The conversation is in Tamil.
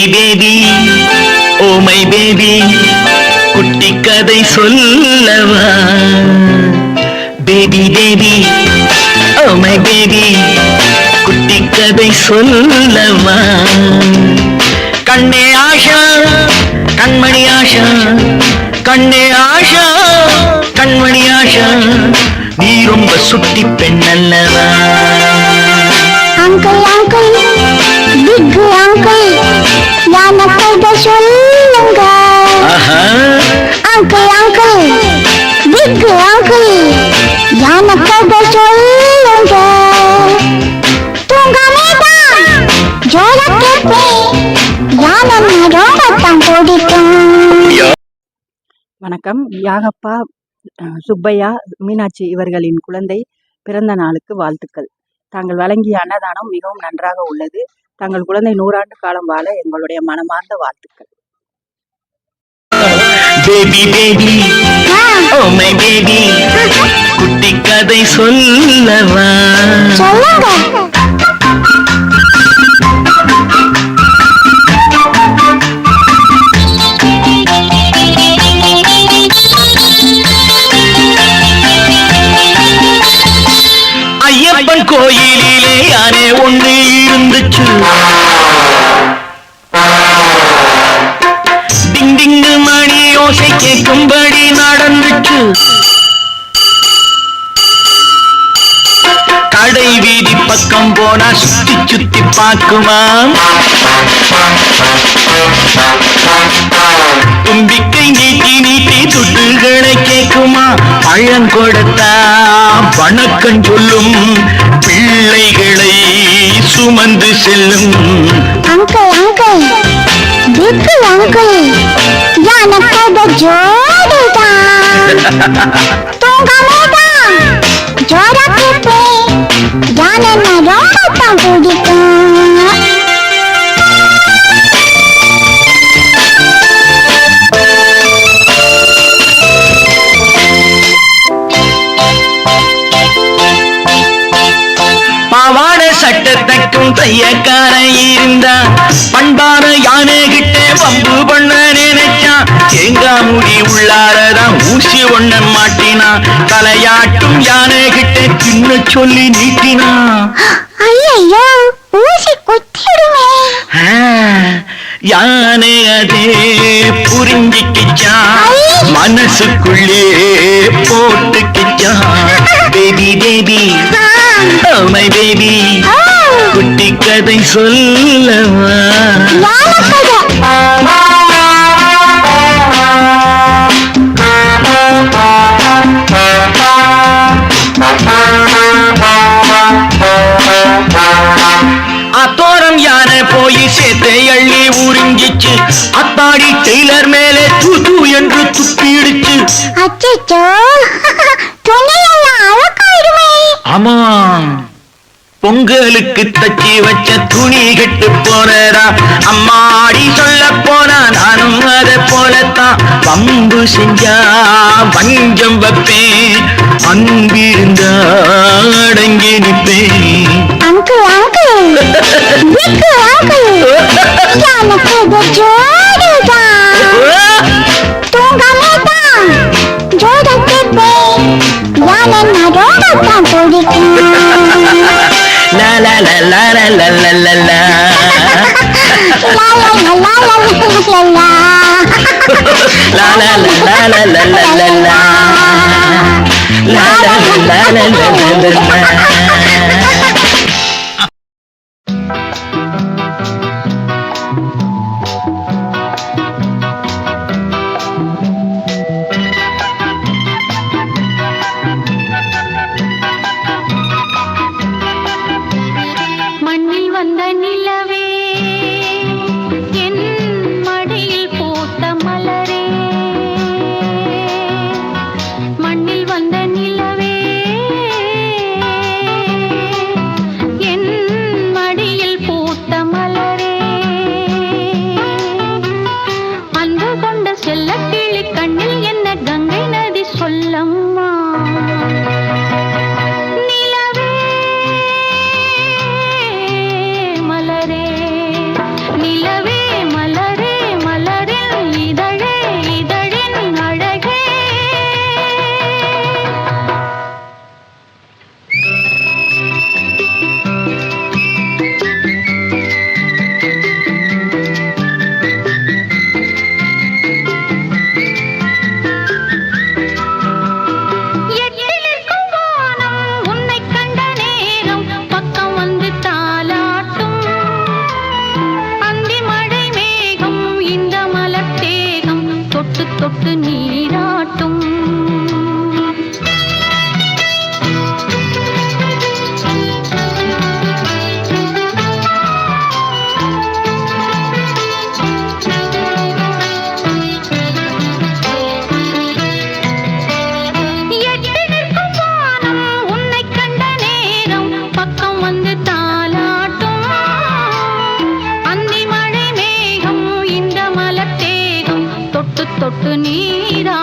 Baby baby oh my baby குட்டி கதை சொல்லவா? Baby baby oh my baby குட்டி கதை சொல்லவா? கண்ணே ஆஷா கண்மணி ஆஷா கண்ணே ஆஷா கண்மணி ஆஷா நீ ரொம்ப சுட்டி பெண் அல்லவா அங்கிள் அங்கிள் சொல்லுங்க. ஆஹா. அங்கிள் அங்கிள் பிக் அங்கிள் எனக்கு சொல்லுங்க. தூங்காமே தான் ஜோர கேட்பேன் யானை ரொம்ப தான் பிடிக்கும் வணக்கம். யாகப்பா சுப்பையா மீனாட்சி இவர்களின் குழந்தை பிறந்த நாளுக்கு வாழ்த்துக்கள். தாங்கள் வழங்கிய அன்னதானம் மிகவும் நன்றாக உள்ளது. தங்கள் குழந்தை நூறாண்டு காலம் வாழ எங்களுடைய மனமார்ந்த வாழ்த்துக்கள். Baby baby oh my baby குட்டி கதை சொல்லவா? டிங் டிங்கு மணி ஓசை கேட்கும்படி நடந்துச்சு. கடை வீதி பக்கம் போனா சுத்தி சுத்தி பார்க்குமா? தும்பிக்கை நீட்டி நீட்டி துட்டுகளை கேட்குமா? பழம் கொடுத்தா வணக்கம் சொல்லும் பிள்ளைகளை சுமந்து செல்லும். Uncle uncle. பிபிள் அங்கிள். யானக்கத ஜோடிதான் தூங்கமேதான் சட்டத்தைக்கும் தையக்கார இருந்தா பண்பான யானை கிட்ட வம்பு பண்ண நினைச்சான். தேங்காய் முடி உள்ளாரதான் ஊசி ஒண்ண மாட்டினா தலையாட்டும் யானை கிட்ட சின்ன சொல்லி நீட்டினா ஐயோ ஊசி குத்திடுமே. யானை அதே புரிஞ்சிக்கிச்சான். மனசுக்குள்ளே போட்டுக்கிச்சான். பேபி பேபி மை பேபி ஆ, குட்டி கதை சொல்லவா? அத்தோரம் யானை போய் சேத்தை அள்ளி உறிஞ்சிச்சு. அத்தாடி டெய்லர் மேலே தூ தூ என்று துப்பிடுச்சு. அச்சோ ஆமா பொங்கலுக்கு தச்சி வச்ச துணி கெட்டு போனதா அம்மாடி சொல்ல போனா நானும் அதை போலத்தான். பம்பு செஞ்சா பஞ்சம் வைப்பேன். அன்பிருந்தா அடங்கி நிற்பேன். அங்கிள் எனக்கு ஜோடி தான் தான் தான் பிடிக்கும் la la la la la செல்ல கிளி கண்ணில் என்ன கங்கை நதி சொல்லம்மா? తొట్టు నీరా